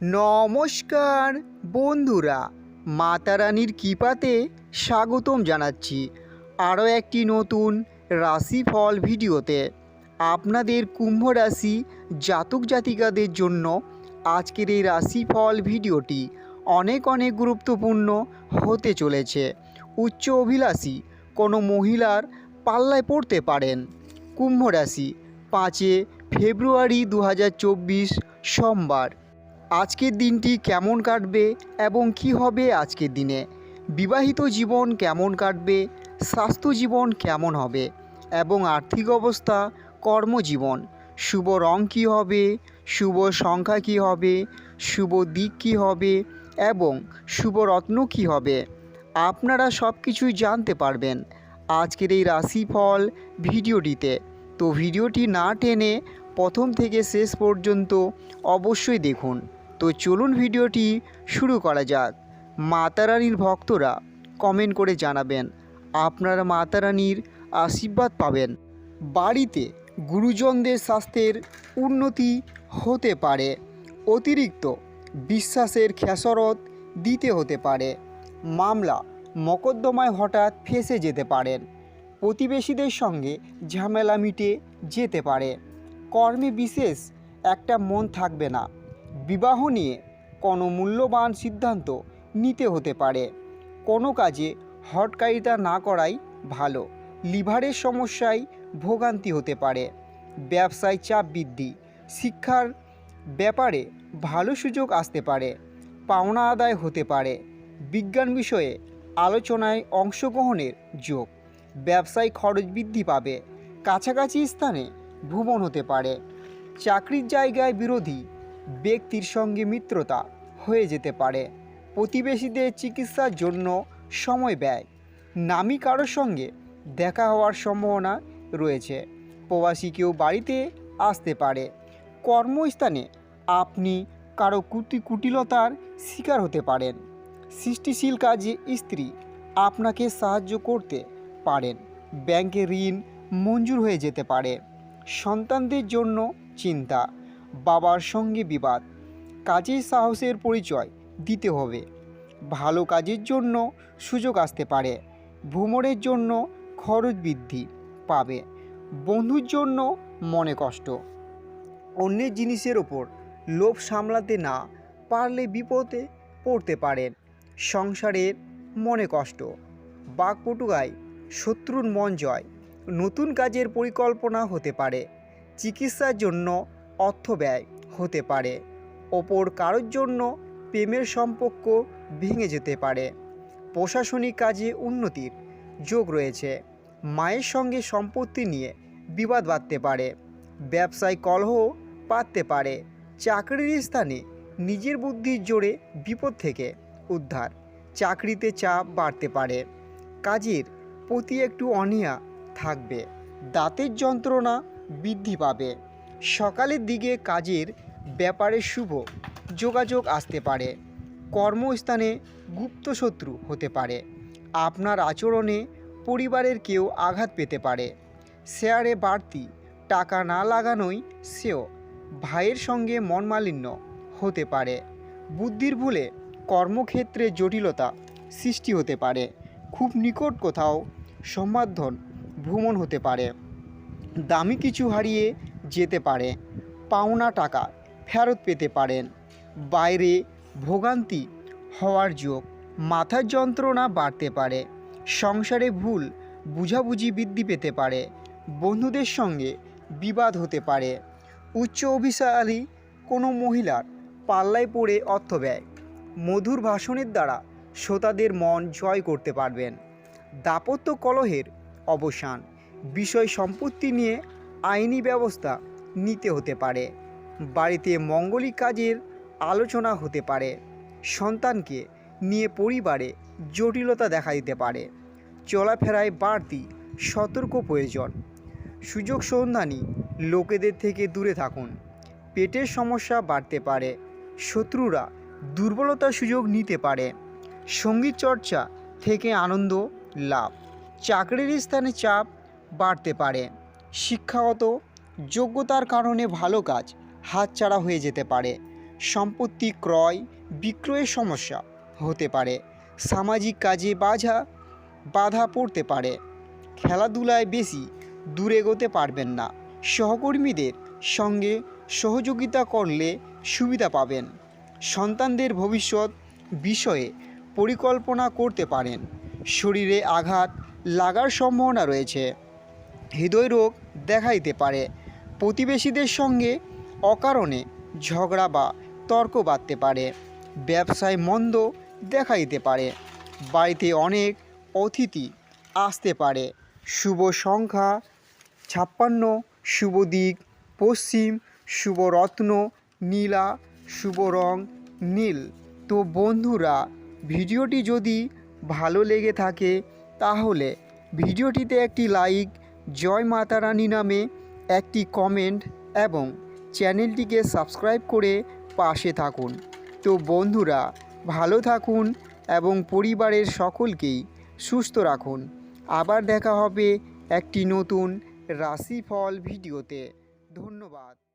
নমস্কার, বন্ধুরা। মাতারানির কৃপাতে স্বাগতম জানাচ্ছি আরও একটি নতুন রাশিফল ভিডিওতে। আপনাদের কুম্ভ রাশি জাতক জাতিকাদের জন্য আজকের এই রাশিফল ভিডিওটি অনেক অনেক গুরুত্বপূর্ণ হতে চলেছে। উচ্চ অভিলাষী কোনো মহিলার পাল্লায় পড়তে পারেন। কুম্ভ রাশি পাঁচে ফেব্রুয়ারি দু হাজার চব্বিশ সোমবার। আজকের দিনটি কেমন কাটবে এবং কি হবে আজকের দিনে? বিবাহিত জীবন কেমন কাটবে? স্বাস্থ্য জীবন কেমন হবে? এবং আর্থিক অবস্থা, কর্মজীবন, শুভ রং কী হবে? শুভ সংখ্যা কী হবে? শুভ দিক কী হবে? এবং শুভ রত্ন কী হবে? আপনারা সব কিছুই জানতে পারবেন আজকের এই রাশিফল ভিডিওটিতে। তো ভিডিওটি না টেনে প্রথম থেকে শেষ পর্যন্ত অবশ্যই দেখুন। তো চলুন ভিডিওটি শুরু করা যাক। মাতারানির ভক্তরা কমেন্ট করে জানাবেন, আপনারা মাতারানির আশীর্বাদ পাবেন। বাড়িতে গুরুজনদের স্বাস্থ্যের উন্নতি হতে পারে, অতিরিক্ত বিশ্বাসের খেসরত দিতে হতে পারে, মামলা মকদ্দমায় হঠাৎ ফেসে যেতে পারেন, প্রতিবেশীদের সঙ্গে ঝামেলা মিটে যেতে পারে। কর্মে বিশেষ একটা মন থাকবে না। বিবাহ নিয়ে কোনো মূল্যবান সিদ্ধান্ত নিতে হতে পারে। কোনো কাজে হটকারিতা না করাই ভালো। লিভারের সমস্যায় ভোগান্তি হতে পারে। ব্যবসায় চাপ বৃদ্ধি। শিক্ষার ব্যাপারে ভালো সুযোগ আসতে পারে। পাওনা আদায় হতে পারে। বিজ্ঞান বিষয়ে আলোচনায় অংশগ্রহণের যোগ। ব্যবসায় খরচ বৃদ্ধি পাবে। কাছাকাছি স্থানে ভ্রমণ হতে পারে। চাকরির জায়গায় বিরোধী ব্যক্তির সঙ্গে মিত্রতা হয়ে যেতে পারে। প্রতিবেশীদের চিকিৎসার জন্য সময় ব্যয়। নামি কারোর সঙ্গে দেখা হওয়ার সম্ভাবনা রয়েছে। প্রবাসী কেউ বাড়িতে আসতে পারে। কর্মস্থানে আপনি কারও কুটি কুটিলতার শিকার হতে পারেন। সৃষ্টিশীল কাজে স্ত্রী আপনাকে সাহায্য করতে পারেন। ব্যাংকে ঋণ মঞ্জুর হয়ে যেতে পারে। সন্তানদের জন্য চিন্তা। বাবার সঙ্গে বিবাদ। কাজের সাহসের পরিচয় দিতে হবে। ভালো কাজের জন্য সুযোগ আসতে পারে। ভ্রমণের জন্য খরচ বৃদ্ধি পাবে। বন্ধুর জন্য মনে কষ্ট। অন্যের জিনিসের ওপর লোভ সামলাতে না পারলে বিপদে পড়তে পারেন। সংসারের মনে কষ্ট। বাঘপটুগায় শত্রুর মন জয়। নতুন কাজের পরিকল্পনা হতে পারে। চিকিৎসার জন্য অর্থ ব্যয় হতে পারে। ওপর কারোর জন্য প্রেমের সম্পর্ক ভেঙে যেতে পারে। প্রশাসনিক কাজে উন্নতির যোগ রয়েছে। মায়ের সঙ্গে সম্পত্তি নিয়ে বিবাদ বাঁধতে পারে। ব্যবসায় কলহ পাততে পারে। চাকরির স্থানে নিজের বুদ্ধির জোরে বিপদ থেকে উদ্ধার। চাকরিতে চাপ বাড়তে পারে। কাজের প্রতি একটু অনীহা থাকবে। দাঁতের যন্ত্রণা বৃদ্ধি পাবে। সকালের দিকে কাজের ব্যাপারে শুভ যোগাযোগ আসতে পারে। কর্মস্থানে গুপ্তশত্রু হতে পারে। আপনার আচরণে পরিবারের কেউ আঘাত পেতে পারে। শেয়ারে বাড়তি টাকা না লাগানোই সেও ভাইয়ের সঙ্গে মনমালিন্য হতে পারে। বুদ্ধির ভুলে কর্মক্ষেত্রে জটিলতা সৃষ্টি হতে পারে। খুব নিকট কোথাও সম্বার্ধন ভ্রমণ হতে পারে। দামি কিছু হারিয়ে যেতে পারে, পাওনা টাকা ফেরত পেতে পারেন। বাইরে ভোগান্তি হওয়ার যোগ মাথার যন্ত্রণা বাড়তে পারে, সংসারে ভুল বুঝাবুঝি বৃদ্ধি পেতে পারে, বন্ধুদের সঙ্গে বিবাদ হতে পারে। উচ্চ অভিশালী কোনো মহিলার পাল্লায় পড়ে অর্থ ব্যয় মধুর ভাষণের দ্বারা শ্রোতাদের মন জয় করতে পারবেন। দাপত্য কলহের অবসান, বিষয় সম্পত্তি নিয়ে আইনি ব্যবস্থা নিতে হতে পারে। বাড়িতে মঙ্গলিক কাজের আলোচনা হতে পারে। সন্তানকে নিয়ে পরিবারে জটিলতা দেখা দিতে পারে। চলাফেরায় বাড়তি সতর্ক প্রয়োজন। সুযোগ সন্ধানী লোকেদের থেকে দূরে থাকুন। পেটের সমস্যা বাড়তে পারে। শত্রুরা দুর্বলতার সুযোগ নিতে পারে। সংগীত চর্চা থেকে আনন্দ লাভ। চাকরির স্থানে চাপ বাড়তে পারে। শিক্ষাগত যোগ্যতার কারণে ভালো কাজ হাতছাড়া হয়ে যেতে পারে। সম্পত্তি ক্রয়, বিক্রয়ের সমস্যা হতে পারে। সামাজিক কাজে বাধা বাধা পড়তে পারে। খেলাধুলায় বেশি দূরে এগোতে পারবেন না। সহকর্মীদের সঙ্গে সহযোগিতা করলে সুবিধা পাবেন। সন্তানদের ভবিষ্যৎ বিষয়ে পরিকল্পনা করতে পারেন। শরীরে আঘাত লাগার সম্ভাবনা রয়েছে। হৃদয়রোগ দেখা দিতে পারে। প্রতিবেশীদের সঙ্গে অকারণে ঝগড়া বা তর্ক বাড়তে পারে। ব্যবসায় মন্দ দেখা দিতে পারে। বাড়িতে অনেক অতিথি আসতে পারে। শুভ সংখ্যা ছাপ্পান্ন, শুভ দিক পশ্চিম, শুভ রত্ন নীলা, শুভ রং নীল। তো বন্ধুরা, ভিডিওটি যদি ভালো লেগে থাকে, তাহলে ভিডিওটিতে একটি লাইক জয় মাতা রানী নামে একটি কমেন্ট এবং চ্যানেলটিকে সাবস্ক্রাইব করে পাশে থাকুন। তো বন্ধুরা, ভালো থাকুন এবং পরিবারের সকলকেই সুস্থ রাখুন। আবার দেখা হবে একটি নতুন রাশিফল ভিডিওতে। ধন্যবাদ।